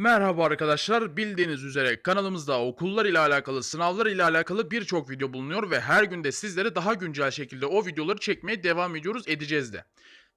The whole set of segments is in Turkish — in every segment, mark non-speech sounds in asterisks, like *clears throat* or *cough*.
Merhaba arkadaşlar. Bildiğiniz üzere kanalımızda okullar ile alakalı, sınavlar ile alakalı birçok video bulunuyor ve her günde sizlere daha güncel şekilde o videoları çekmeye devam ediyoruz, edeceğiz de.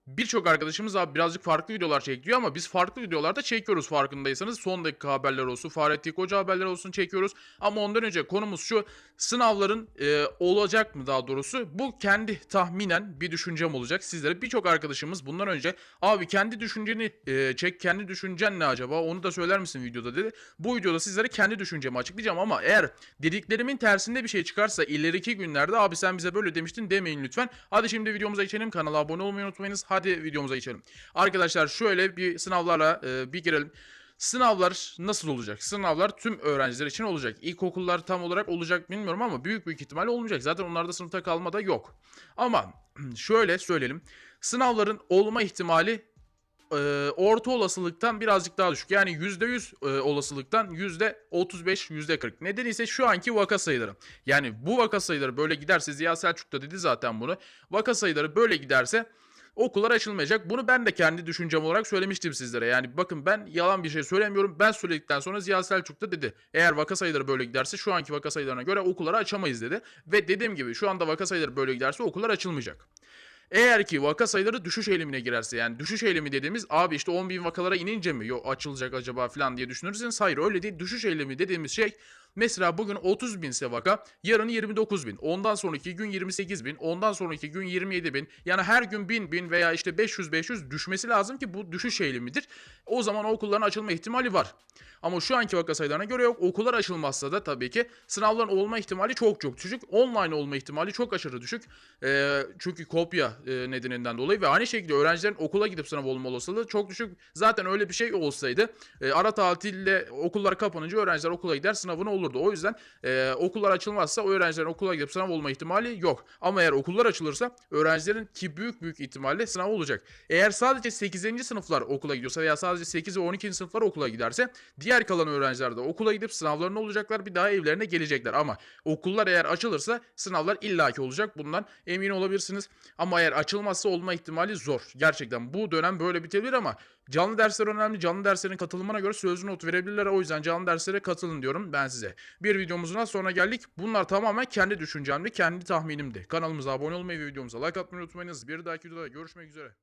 Birçok arkadaşımız abi birazcık farklı videolar çekiyor ama biz farklı videolarda çekiyoruz farkındaysanız. Son dakika haberler olsun, Fahrettin Koca haberler olsun çekiyoruz. Ama ondan önce konumuz şu. Sınavların e, olacak mı daha doğrusu? Bu kendi tahminen bir düşüncem olacak sizlere. Birçok arkadaşımız bundan önce abi kendi düşünceni e, çek, kendi düşüncen ne acaba? Onu da söyler misin videoda dedi. Bu videoda sizlere kendi düşüncemi açıklayacağım ama eğer dediklerimin tersinde bir şey çıkarsa ileriki günlerde abi sen bize böyle demiştin demeyin lütfen. Hadi şimdi videomuza geçelim. Kanala abone olmayı unutmayınız. Hadi videomuza geçelim. Arkadaşlar şöyle bir sınavlarla e, bir girelim. Sınavlar nasıl olacak? Sınavlar tüm öğrenciler için olacak. İlkokullar tam olarak olacak bilmiyorum ama büyük büyük ihtimalle olmayacak. Zaten onlarda sınıfta kalma da yok. Ama *clears throat* şöyle söyleyelim. Sınavların olma ihtimali e, orta olasılıktan birazcık daha düşük. Yani %100 e, olasılıktan %35, %40. Nedeni ise şu anki vaka sayıları. Yani bu vaka sayıları böyle giderse Ziya Selçuk da dedi zaten bunu. Vaka sayıları böyle giderse okullar açılmayacak. Bunu ben de kendi düşüncem olarak söylemiştim sizlere. Yani bakın ben yalan bir şey söylemiyorum. Ben söyledikten sonra Ziya Selçuk da dedi. Eğer vaka sayıları böyle giderse şu anki vaka sayılarına göre okulları açamayız dedi. Ve dediğim gibi şu anda vaka sayıları böyle giderse okullar açılmayacak. Eğer ki vaka sayıları düşüş eğilimine girerse yani düşüş eğilimi dediğimiz abi işte 10 bin vakalara inince mi yo açılacak acaba falan diye düşünürseniz hayır öyle değil. Düşüş eğilimi dediğimiz şey mesela bugün 30 binse vaka yarın 29 bin ondan sonraki gün 28 bin ondan sonraki gün 27 bin yani her gün 1000 bin veya işte 500 500 düşmesi lazım ki bu düşüş eğilimidir. O zaman okulların açılma ihtimali var. Ama şu anki vaka sayılarına göre yok. Okullar açılmazsa da tabii ki sınavların olma ihtimali çok çok düşük. Online olma ihtimali çok aşırı düşük. Ee, çünkü kopya e, nedeninden dolayı ve aynı şekilde öğrencilerin okula gidip sınav olma olasılığı çok düşük. Zaten öyle bir şey olsaydı e, ara tatille okullar kapanınca öğrenciler okula gider sınavını olurdu. O yüzden e, okullar açılmazsa öğrencilerin okula gidip sınav olma ihtimali yok. Ama eğer okullar açılırsa öğrencilerin ki büyük büyük ihtimalle sınav olacak. Eğer sadece 8. sınıflar okula gidiyorsa veya sadece 8 ve 12. sınıflar okula giderse diğer kalan öğrenciler de okula gidip sınavlarını olacaklar bir daha evlerine gelecekler. Ama okullar eğer açılırsa sınavlar illaki olacak. Bundan emin olabilirsiniz. Ama eğer açılmazsa olma ihtimali zor. Gerçekten bu dönem böyle bitebilir ama canlı dersler önemli. Canlı derslerin katılımına göre sözlü not verebilirler. O yüzden canlı derslere katılın diyorum ben size. Bir videomuzun daha sonra geldik. Bunlar tamamen kendi düşüncemdi, kendi tahminimdi. Kanalımıza abone olmayı ve videomuza like atmayı unutmayınız. Bir dahaki videoda görüşmek üzere.